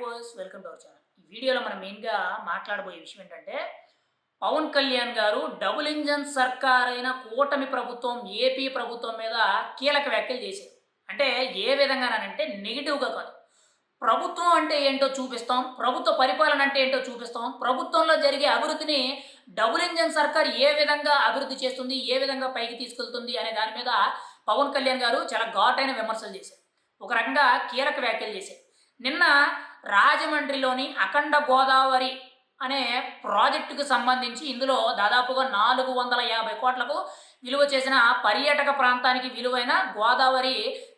Viewers welcome to our channel ఈ వీడియోలో మనం మెయిన్గా మాట్లాడబోయే విషయం ఏంటంటే పవన్ కళ్యాణ్ గారు డబుల్ ఇంజన్ సర్కార్ అయిన కూటమి ప్రభుత్వం ఏపీ ప్రభుత్వం మీద కీలక వ్యాఖ్యలు చేశారు. అంటే ఏ విధంగానంటే నెగిటివ్గా కాదు. ప్రభుత్వం అంటే ఏంటో చూపిస్తాం ప్రభుత్వ పరిపాలన అంటే ఏంటో చూపిస్తాం. ప్రభుత్వంలో జరిగే అభివృద్ధిని డబుల్ ఇంజన్ సర్కార్ ఏ విధంగా అభివృద్ధి చేస్తుంది ఏ విధంగా పైకి తీసుకెళ్తుంది అనే దాని మీద పవన్ కళ్యాణ్ గారు చాలా ఘాటైన విమర్శలు చేశారు. ఒక రకంగా కీలక వ్యాఖ్యలు చేశారు. నిన్న రాజమండ్రిలోని అఖండ గోదావరి అనే ప్రాజెక్టుకు సంబంధించి ఇందులో దాదాపుగా నాలుగు వందల యాభై కోట్లకు విలువ చేసిన పర్యాటక ప్రాంతానికి విలువైన గోదావరి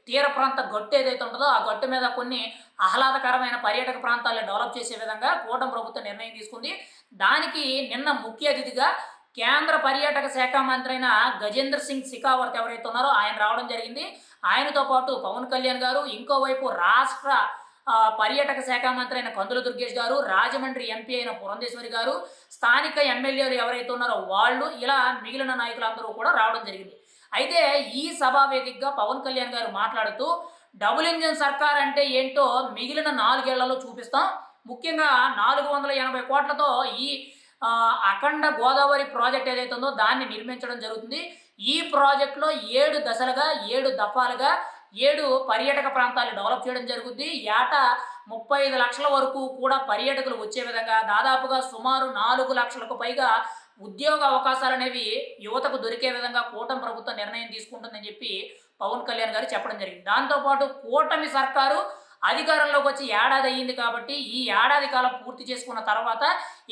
తీర ప్రాంత గట్టు ఏదైతే ఉంటుందో ఆ గట్టు మీద కొన్ని ఆహ్లాదకరమైన పర్యాటక ప్రాంతాలను డెవలప్ చేసే విధంగా కూటమి ప్రభుత్వం నిర్ణయం తీసుకుంది. దానికి నిన్న ముఖ్య అతిథిగా కేంద్ర పర్యాటక శాఖ మంత్రి అయిన గజేంద్ర సింగ్ శిఖావర్త్ ఎవరైతే ఉన్నారో ఆయన రావడం జరిగింది. ఆయనతో పాటు పవన్ కళ్యాణ్ గారు ఇంకోవైపు రాష్ట్ర పర్యాటక శాఖ మంత్రి అయిన కందుల దుర్గేష్ గారు రాజమండ్రి ఎంపీ అయిన పురంధేశ్వరి గారు స్థానిక ఎమ్మెల్యేలు ఎవరైతే ఉన్నారో వాళ్ళు ఇలా మిగిలిన నాయకులందరూ కూడా రావడం జరిగింది. అయితే ఈ సభా వేదికగా పవన్ కళ్యాణ్ గారు మాట్లాడుతూ డబుల్ ఇంజన్ సర్కార్ అంటే ఏంటో మిగిలిన నాలుగేళ్ళలో చూపిస్తాం. ముఖ్యంగా నాలుగు వందల ఎనభై కోట్లతో ఈ అఖండ గోదావరి ప్రాజెక్ట్ ఏదైతే ఉందో దాన్ని నిర్మించడం జరుగుతుంది. ఈ ప్రాజెక్టులో ఏడు దశలుగా ఏడు దఫాలుగా ఏడు పర్యాటక ప్రాంతాలు డెవలప్ చేయడం జరుగుద్ది. ఏటా ముప్పై ఐదు లక్షల వరకు కూడా పర్యాటకులు వచ్చే విధంగా దాదాపుగా సుమారు నాలుగు లక్షలకు పైగా ఉద్యోగ అవకాశాలు అనేవి యువతకు దొరికే విధంగా కూటమి ప్రభుత్వం నిర్ణయం తీసుకుంటుందని చెప్పి పవన్ కళ్యాణ్ గారు చెప్పడం జరిగింది. దాంతోపాటు కూటమి సర్కారు అధికారంలోకి వచ్చి ఏడాది అయ్యింది కాబట్టి ఈ ఏడాది కాలం పూర్తి చేసుకున్న తర్వాత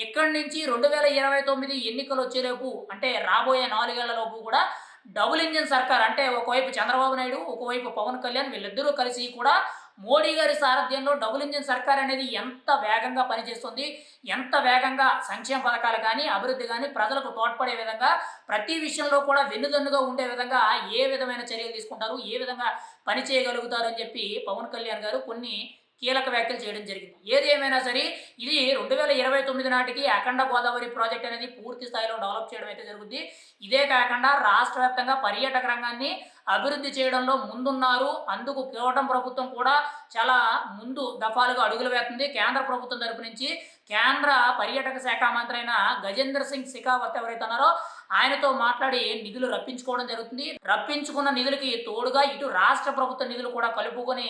ఇక్కడి నుంచి రెండు వేల ఇరవై తొమ్మిది ఎన్నికలు వచ్చేలోపు అంటే రాబోయే నాలుగేళ్ళలోపు కూడా డబుల్ ఇంజిన్ సర్కార్ అంటే ఒకవైపు చంద్రబాబు నాయుడు ఒకవైపు పవన్ కళ్యాణ్ వీళ్ళిద్దరూ కలిసి కూడా మోడీ గారి సారథ్యంలో డబుల్ ఇంజిన్ సర్కార్ అనేది ఎంత వేగంగా పనిచేస్తుంది ఎంత వేగంగా సంక్షేమ పథకాలు కానీ అభివృద్ధి కానీ ప్రజలకు తోడ్పడే విధంగా ప్రతి విషయంలో కూడా వెన్నుదన్నుగా ఉండే విధంగా ఏ విధమైన చర్యలు తీసుకుంటారు ఏ విధంగా పని చేయగలుగుతారు అని చెప్పి పవన్ కళ్యాణ్ గారు కొన్ని కీలక వ్యాఖ్యలు చేయడం జరిగింది. ఏది ఏమైనా సరే ఇది రెండు వేల ఇరవై తొమ్మిది నాటికి అఖండ గోదావరి ప్రాజెక్ట్ అనేది పూర్తి స్థాయిలో డెవలప్ చేయడం అయితే జరుగుద్ది. ఇదే కాకుండా రాష్ట్ర వ్యాప్తంగా పర్యాటక రంగాన్ని అభివృద్ధి చేయడంలో ముందున్నారు. అందుకు కేవటం ప్రభుత్వం కూడా చాలా ముందు దఫాలుగా అడుగులు వేస్తుంది. కేంద్ర ప్రభుత్వం తరపు నుంచి కేంద్ర పర్యాటక శాఖ మంత్రి అయిన గజేంద్ర సింగ్ శిఖావత్ ఎవరైతే ఉన్నారో ఆయనతో మాట్లాడి నిధులు రప్పించుకోవడం జరుగుతుంది. రప్పించుకున్న నిధులకి తోడుగా ఇటు రాష్ట్ర ప్రభుత్వ నిధులు కూడా కలుపుకొని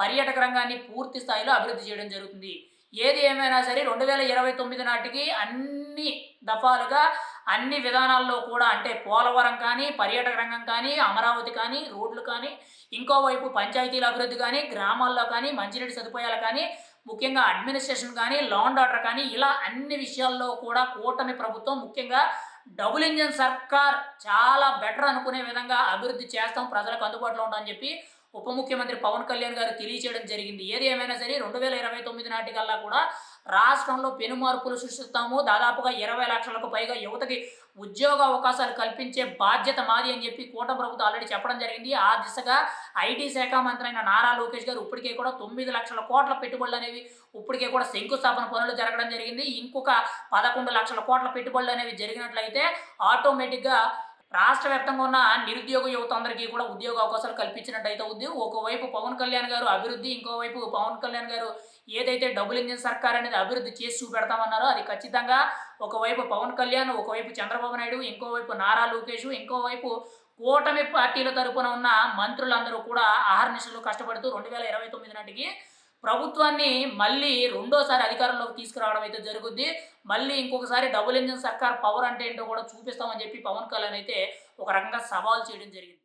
పర్యాటక రంగాన్ని పూర్తి స్థాయిలో అభివృద్ధి చేయడం జరుగుతుంది. ఏది ఏమైనా సరే రెండు వేల ఇరవై తొమ్మిది నాటికి అన్ని దఫాలుగా అన్ని విధానాల్లో కూడా అంటే పోలవరం కానీ పర్యాటక రంగం కానీ అమరావతి కానీ రోడ్లు కానీ ఇంకోవైపు పంచాయతీల అభివృద్ధి కానీ గ్రామాల్లో కానీ మంచినీటి సదుపాయాలు కానీ ముఖ్యంగా అడ్మినిస్ట్రేషన్ కానీ లాండ్ ఆర్డర్ కానీ ఇలా అన్ని విషయాల్లో కూడా కూటమి ప్రభుత్వం ముఖ్యంగా డబుల్ ఇంజన్ సర్కార్ చాలా బెటర్ అనుకునే విధంగా అభివృద్ధి చేస్తాం ప్రజలకు అందుబాటులో ఉంటామని చెప్పి ఉప ముఖ్యమంత్రి పవన్ కళ్యాణ్ గారు తెలియచేయడం జరిగింది. ఏది ఏమైనా సరే రెండు వేల ఇరవై తొమ్మిది నాటికల్లా కూడా రాష్ట్రంలో పెను మార్పులు సృష్టిస్తాము. దాదాపుగా ఇరవై లక్షలకు పైగా యువతకి ఉద్యోగ అవకాశాలు కల్పించే బాధ్యత మాది అని చెప్పి కూటమి ప్రభుత్వం ఆల్రెడీ చెప్పడం జరిగింది. ఆ దిశగా ఐటీ శాఖ మంత్రి అయిన నారా లోకేష్ గారు ఇప్పటికే కూడా తొమ్మిది లక్షల కోట్ల పెట్టుబడులు అనేవి ఇప్పటికే కూడా శంకుస్థాపన పనులు జరగడం జరిగింది. ఇంకొక పదకొండు లక్షల కోట్ల పెట్టుబడులు అనేవి జరిగినట్లయితే ఆటోమేటిక్గా రాష్ట్ర వ్యాప్తంగా ఉన్న నిరుద్యోగ యువత అందరికీ కూడా ఉద్యోగ అవకాశాలు కల్పించినట్టయితే ఉంది ఒకవైపు పవన్ కళ్యాణ్ గారు అభివృద్ధి ఇంకోవైపు పవన్ కళ్యాణ్ గారు ఏదైతే డబుల్ ఇంజిన్ సర్కార్ అనేది అభివృద్ధి చేసి చూపెడతామన్నారో అది ఖచ్చితంగా ఒకవైపు పవన్ కళ్యాణ్ ఒకవైపు చంద్రబాబు నాయుడు ఇంకోవైపు నారా లోకేష్ ఇంకోవైపు కూటమి పార్టీల తరపున ఉన్న మంత్రులందరూ కూడా ఆహర్నిశలు కష్టపడుతూ రెండు వేల ఇరవై తొమ్మిది నాటికి ప్రభుత్వాన్ని మళ్ళీ రెండోసారి అధికారంలోకి తీసుకురావడం అయితే జరుగుద్ది. మళ్ళీ ఇంకొకసారి డబుల్ ఇంజిన్ సర్కార్ పవర్ అంటే ఏంటో కూడా చూపిస్తామని చెప్పి పవన్ కళ్యాణ్ అయితే ఒక రకంగా సవాల్ చేయడం జరిగింది.